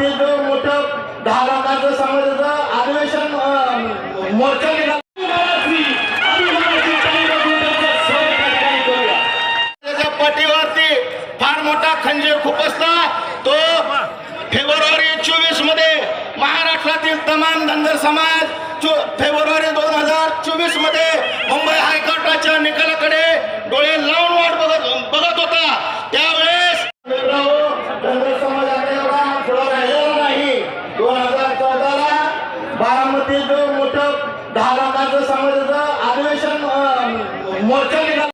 ते जो मोठं दहा लाखाचं समाजाचं अधिवेशन मोर्चा फार मोठा खंजीर खुपसला तो फेब्रुवारी चोवीसमध्ये महाराष्ट्रातील तमाम धनगर समाज फेब्रुवारी दोन हजार चोवीसमध्ये मुंबई हायकोर्टाच्या निकाल बारामती जो मोठं दहा लाखाचं समाजाचं अधिवेशन मोर्चा निघाला.